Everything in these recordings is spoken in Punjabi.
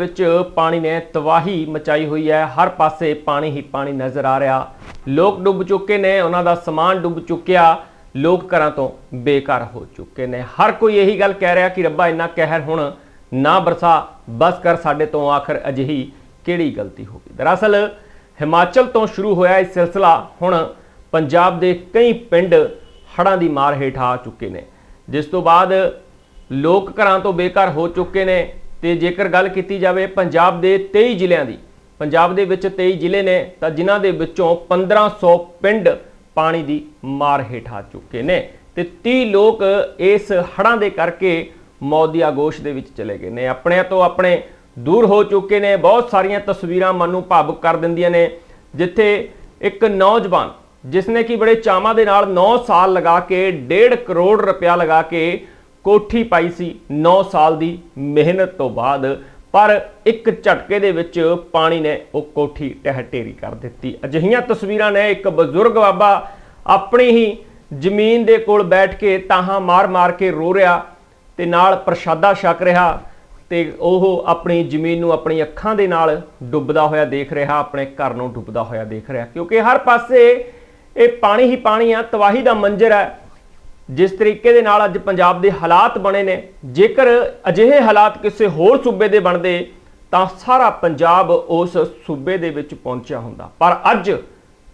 ਵਿੱਚ ਪਾਣੀ ਨੇ ਤਬਾਹੀ ਮਚਾਈ ਹੋਈ ਹੈ। ਹਰ ਪਾਸੇ ਪਾਣੀ ਹੀ ਪਾਣੀ ਨਜ਼ਰ ਆ ਰਿਹਾ। ਲੋਕ ਡੁੱਬ ਚੁੱਕੇ ਨੇ, ਉਹਨਾਂ ਦਾ ਸਮਾਨ ਡੁੱਬ ਚੁੱਕਿਆ। ਲੋਕ ਘਰਾਂ ਤੋਂ ਬੇਘਰ ਹੋ ਚੁੱਕੇ ਨੇ। ਹਰ ਕੋਈ ਇਹੀ ਗੱਲ ਕਹਿ ਰਿਹਾ ਕਿ ਰੱਬਾ, ਇੰਨਾ ਕਹਿਰ ਹੁਣ ਨਾ ਬਰਸਾ, ਬਸ ਕਰ ਸਾਡੇ ਤੋਂ ਆਖਰ ਅਜਿਹੀ ਕਿਹੜੀ ਗਲਤੀ ਹੋ ਗਈ? ਦਰਅਸਲ, ਹਿਮਾਚਲ ਤੋਂ ਸ਼ੁਰੂ ਹੋਇਆ ਇਹ ਸਿਲਸਿਲਾ ਹੁਣ ਪੰਜਾਬ ਦੇ ਕਈ ਪਿੰਡ ਹੜ੍ਹਾਂ ਦੀ ਮਾਰ ਹੇਠ ਆ ਚੁੱਕੇ ਨੇ। ਜਿਸ ਤੋਂ ਬਾਅਦ ਲੋਕ ਘਰਾਂ ਤੋਂ ਬੇਘਰ ਹੋ ਚੁੱਕੇ ਨੇ। ਤੇ ਜੇਕਰ ਗੱਲ ਕੀਤੀ ਜਾਵੇ ਪੰਜਾਬ ਦੇ 23 ਜ਼ਿਲ੍ਹਿਆਂ ਦੀ, ਪੰਜਾਬ ਦੇ ਵਿੱਚ 23 ਜ਼ਿਲ੍ਹੇ ਨੇ, ਤਾਂ ਜਿਨ੍ਹਾਂ ਦੇ ਵਿੱਚੋਂ 1500 ਪਿੰਡ ਪਾਣੀ ਦੀ ਮਾਰ ਹੇਠ ਆ ਚੁੱਕੇ ਨੇ ਤੇ 30 ਲੋਕ ਇਸ ਹੜ੍ਹਾਂ ਦੇ ਕਰਕੇ ਮੌਤ ਦੀ ਆਗੋਸ਼ ਦੇ ਵਿੱਚ ਚਲੇ ਗਏ ਨੇ। ਆਪਣਿਆਂ ਤੋਂ ਆਪਣੇ ਦੂਰ ਹੋ ਚੁੱਕੇ ਨੇ, ਬਹੁਤ ਸਾਰੀਆਂ ਤਸਵੀਰਾਂ ਮਨ ਨੂੰ ਭਾਵੁਕ ਕਰ ਦਿੰਦੀਆਂ ਨੇ, ਜਿੱਥੇ ਇੱਕ ਨੌਜਵਾਨ ਜਿਸ ਨੇ ਕਿ ਬੜੇ ਚਾਵਾਂ ਦੇ ਨਾਲ 9 ਸਾਲ ਲਗਾ ਕੇ 1.5 ਕਰੋੜ ਰੁਪਇਆ ਲਗਾ ਕੇ ਕੋਠੀ ਪਾਈ ਸੀ। 9 ਸਾਲ ਦੀ ਮਿਹਨਤ ਤੋਂ ਬਾਅਦ ਪਰ ਇੱਕ ਝਟਕੇ ਦੇ ਵਿੱਚ ਪਾਣੀ ਨੇ ਉਹ ਕੋਠੀ ਟਹਿ ਟੇਰੀ ਕਰ ਦਿੱਤੀ। ਅਜਿਹੀਆਂ ਤਸਵੀਰਾਂ ਨੇ ਇੱਕ ਬਜ਼ੁਰਗ ਬਾਬਾ ਆਪਣੀ ਹੀ ਜ਼ਮੀਨ ਦੇ ਕੋਲ ਬੈਠ ਕੇ ਤਾਹਾਂ ਮਾਰ-ਮਾਰ ਕੇ ਰੋ ਰਿਹਾ ਤੇ ਨਾਲ ਪ੍ਰਸ਼ਾਦਾ ਛਕ ਰਿਹਾ ਤੇ ਉਹ ਆਪਣੀ ਜ਼ਮੀਨ ਨੂੰ ਆਪਣੀ ਅੱਖਾਂ ਦੇ ਨਾਲ ਡੁੱਬਦਾ ਹੋਇਆ ਦੇਖ ਰਿਹਾ, ਆਪਣੇ ਘਰ ਨੂੰ ਡੁੱਬਦਾ ਹੋਇਆ ਦੇਖ ਰਿਹਾ। ਕਿਉਂਕਿ ਹਰ ਪਾਸੇ ਇਹ ਪਾਣੀ ਹੀ ਪਾਣੀ ਆ, ਤਬਾਹੀ ਦਾ ਮੰਜ਼ਰ ਹੈ। ਜਿਸ ਤਰੀਕੇ ਦੇ ਨਾਲ ਅੱਜ ਪੰਜਾਬ ਦੇ ਹਾਲਾਤ ਬਣੇ ਨੇ, ਜੇਕਰ ਅਜਿਹੇ ਹਾਲਾਤ ਕਿਸੇ ਹੋਰ ਸੂਬੇ ਦੇ ਬਣਦੇ, ਤਾਂ ਸਾਰਾ ਪੰਜਾਬ ਉਸ ਸੂਬੇ ਦੇ ਵਿੱਚ ਪਹੁੰਚਿਆ ਹੁੰਦਾ। ਪਰ ਅੱਜ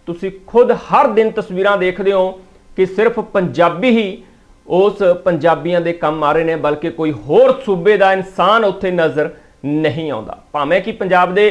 ਤੁਸੀਂ ਖੁਦ ਹਰ ਦਿਨ ਤਸਵੀਰਾਂ ਦੇਖਦੇ ਹੋ ਕਿ ਸਿਰਫ ਪੰਜਾਬੀ ਹੀ ਉਸ ਪੰਜਾਬੀਆਂ ਦੇ ਕੰਮ ਆ ਰਹੇ ਨੇ, ਬਲਕਿ ਕੋਈ ਹੋਰ ਸੂਬੇ ਦਾ ਇਨਸਾਨ ਉੱਥੇ ਨਜ਼ਰ ਨਹੀਂ ਆਉਂਦਾ। ਭਾਵੇਂ ਕਿ ਪੰਜਾਬ ਦੇ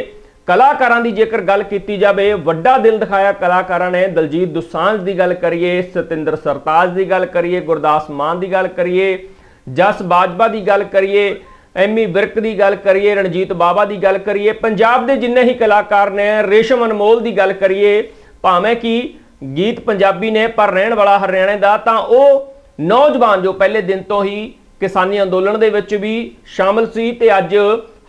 ਕਲਾਕਾਰਾਂ ਦੀ ਜੇਕਰ ਗੱਲ ਕੀਤੀ ਜਾਵੇ, ਵੱਡਾ ਦਿਲ ਦਿਖਾਇਆ ਕਲਾਕਾਰਾਂ ਨੇ। ਦਲਜੀਤ ਦੁਸਾਂਝ ਦੀ ਗੱਲ ਕਰੀਏ, ਸਤਿੰਦਰ ਸਰਤਾਜ ਦੀ ਗੱਲ ਕਰੀਏ, ਗੁਰਦਾਸ ਮਾਨ ਦੀ ਗੱਲ ਕਰੀਏ, ਜਸ ਬਾਜਵਾ ਦੀ ਗੱਲ ਕਰੀਏ, ਐਮੀ ਵਿਰਕ ਦੀ ਗੱਲ ਕਰੀਏ, ਰਣਜੀਤ ਬਾਵਾ ਦੀ ਗੱਲ ਕਰੀਏ, ਪੰਜਾਬ ਦੇ ਜਿੰਨੇ ਹੀ ਕਲਾਕਾਰ ਨੇ, ਰੇਸ਼ਮ ਅਨਮੋਲ ਦੀ ਗੱਲ ਕਰੀਏ, ਭਾਵੇਂ ਕਿ ਗੀਤ ਪੰਜਾਬੀ ਨੇ, ਪਰ ਰਹਿਣ ਵਾਲਾ ਹਰਿਆਣੇ ਦਾ, ਤਾਂ ਉਹ ਨੌਜਵਾਨ ਜੋ ਪਹਿਲੇ ਦਿਨ ਤੋਂ ਹੀ ਕਿਸਾਨੀ ਅੰਦੋਲਨ ਦੇ ਵਿੱਚ ਵੀ ਸ਼ਾਮਲ ਸੀ, ਤੇ ਅੱਜ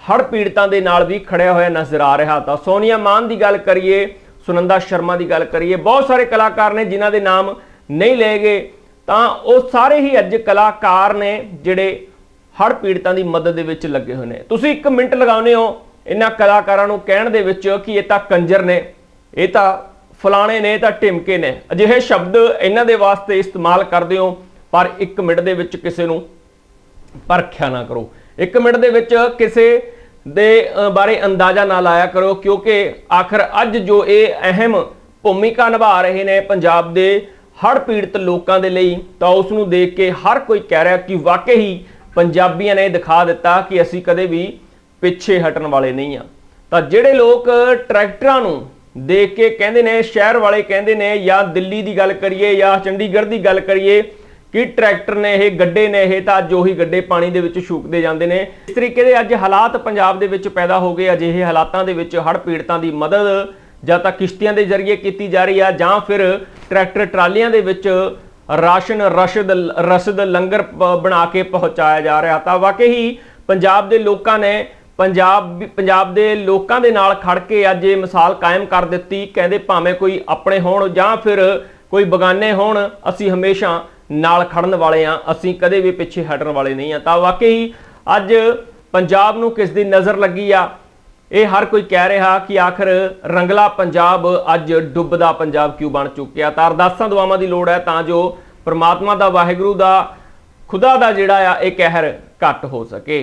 ਹੜ ਪੀੜਤਾਂ ਦੇ ਨਾਲ ਵੀ ਖੜਿਆ ਹੋਇਆ ਨਜ਼ਰ ਆ ਰਿਹਾ ਤਾਂ ਸੋਨੀਆ ਮਾਨ ਦੀ ਗੱਲ ਕਰੀਏ, ਸੁਨੰਦਾ ਸ਼ਰਮਾ ਦੀ ਗੱਲ ਕਰੀਏ, ਬਹੁਤ ਸਾਰੇ ਕਲਾਕਾਰ ਨੇ ਜਿਨ੍ਹਾਂ ਦੇ ਨਾਮ ਨਹੀਂ ਲਏ ਗਏ, ਤਾਂ ਉਹ ਸਾਰੇ ਹੀ ਅੱਜ ਕਲਾਕਾਰ ਨੇ ਜਿਹੜੇ ਹੜ ਪੀੜਤਾਂ ਦੀ ਮਦਦ ਦੇ ਵਿੱਚ ਲੱਗੇ ਹੋਏ ਨੇ। ਤੁਸੀਂ 1 ਮਿੰਟ ਲਗਾਉਨੇ ਹੋ ਇਹਨਾਂ ਕਲਾਕਾਰਾਂ ਨੂੰ ਕਹਿਣ ਦੇ ਵਿੱਚ ਕਿ ਇਹ ਤਾਂ ਕੰਜਰ ਨੇ, ਇਹ ਤਾਂ ਫਲਾਣੇ ਨੇ, ਇਹ ਤਾਂ ਢਿਮਕੇ ਨੇ। ਅਜਿਹੇ ਸ਼ਬਦ ਇਹਨਾਂ ਦੇ ਵਾਸਤੇ ਇਸਤੇਮਾਲ ਕਰਦੇ ਹੋ, ਪਰ 1 ਮਿੰਟ ਦੇ ਵਿੱਚ ਕਿਸੇ ਨੂੰ ਪਰਖਿਆ ਨਾ ਕਰੋ। 1 ਮਿੰਟ ਦੇ ਵਿੱਚ ਕਿਸੇ ਦੇ ਬਾਰੇ ਅੰਦਾਜ਼ਾ ਨਾ ਲਾਇਆ ਕਰੋ, ਕਿਉਂਕਿ ਆਖਰ ਅੱਜ ਜੋ ਇਹ ਅਹਿਮ ਭੂਮਿਕਾ ਨਿਭਾ ਰਹੇ ਨੇ ਪੰਜਾਬ ਦੇ ਹੜ੍ਹ ਪੀੜਤ ਲੋਕਾਂ ਦੇ ਲਈ, ਤਾਂ ਉਸ ਨੂੰ ਦੇਖ ਕੇ ਹਰ ਕੋਈ ਕਹਿ ਰਿਹਾ ਕਿ ਵਾਕਈ ਹੀ ਪੰਜਾਬੀਆਂ ਨੇ ਦਿਖਾ ਦਿੱਤਾ ਕਿ ਅਸੀਂ ਕਦੇ ਵੀ ਪਿੱਛੇ ਹਟਣ ਵਾਲੇ ਨਹੀਂ ਆ ਤਾਂ ਜਿਹੜੇ ਲੋਕ ਟਰੈਕਟਰਾਂ ਨੂੰ ਦੇਖ ਕੇ ਕਹਿੰਦੇ ਨੇ, ਸ਼ਹਿਰ ਵਾਲੇ ਕਹਿੰਦੇ ਨੇ, ਜਾਂ ਦਿੱਲੀ ਦੀ ਗੱਲ ਕਰੀਏ ਜਾਂ ਚੰਡੀਗੜ੍ਹ ਦੀ ਗੱਲ ਕਰੀਏ ਕਿ ਟਰੈਕਟਰ ਨੇ, ਇਹ ਗੱਡੇ ਨੇ, ਇਹ ਤਾਂ ਅੱਜ ਉਹੀ ਗੱਡੇ ਪਾਣੀ ਦੇ ਵਿੱਚ ਛੂਕਦੇ ਜਾਂਦੇ ਨੇ। ਇਸ ਤਰੀਕੇ ਦੇ ਅੱਜ ਹਾਲਾਤ ਪੰਜਾਬ ਦੇ ਵਿੱਚ ਪੈਦਾ ਹੋ ਗਏ। ਅਜਿਹੇ ਹਾਲਾਤਾਂ ਦੇ ਵਿੱਚ ਹੜ੍ਹ ਪੀੜਤਾਂ ਦੀ ਮਦਦ ਜਾਂ ਤਾਂ ਕਿਸ਼ਤੀਆਂ ਦੇ ਜ਼ਰੀਏ ਕੀਤੀ ਜਾ ਰਹੀ ਆ, ਜਾਂ ਫਿਰ ਟਰੈਕਟਰ ਟਰਾਲੀਆਂ ਦੇ ਵਿੱਚ ਰਾਸ਼ਨ ਰਸ਼ਦ, ਰਸਦ ਲੰਗਰ ਬਣਾ ਕੇ ਪਹੁੰਚਾਇਆ ਜਾ ਰਿਹਾ। ਤਾਂ ਵਾਕਈ ਹੀ ਪੰਜਾਬ ਦੇ ਲੋਕਾਂ ਨੇ ਪੰਜਾਬ ਪੰਜਾਬ ਦੇ ਲੋਕਾਂ ਦੇ ਨਾਲ ਖੜ ਕੇ ਅੱਜ ਇਹ ਮਿਸਾਲ ਕਾਇਮ ਕਰ ਦਿੱਤੀ। ਕਹਿੰਦੇ ਭਾਵੇਂ ਕੋਈ ਆਪਣੇ ਹੋਣ ਜਾਂ ਫਿਰ ਕੋਈ ਬਗਾਨੇ ਹੋਣ, ਅਸੀਂ ਹਮੇਸ਼ਾ ਨਾਲ ਖੜਨ ਵਾਲੇ ਆ ਅਸੀਂ ਕਦੇ ਵੀ ਪਿੱਛੇ ਹਟਣ ਵਾਲੇ ਨਹੀਂ ਆ ਤਾਂ ਵਾਕਈ ਅੱਜ ਪੰਜਾਬ ਨੂੰ ਕਿਸ ਦੀ ਨਜ਼ਰ ਲੱਗੀ ਆ? ਇਹ ਹਰ ਕੋਈ ਕਹਿ ਰਿਹਾ ਕਿ ਆਖਰ ਰੰਗਲਾ ਪੰਜਾਬ ਅੱਜ ਡੁੱਬਦਾ ਪੰਜਾਬ ਕਿਉਂ ਬਣ ਚੁੱਕਿਆ? ਤਾਂ ਅਰਦਾਸਾਂ, ਦੁਆਵਾਂ ਦੀ ਲੋੜ ਹੈ ਤਾਂ ਜੋ ਪ੍ਰਮਾਤਮਾ ਦਾ, ਵਾਹਿਗੁਰੂ ਦਾ, ਖੁਦਾ ਦਾ ਜਿਹੜਾ ਆ, ਇਹ ਕਹਿਰ ਘੱਟ ਹੋ ਸਕੇ।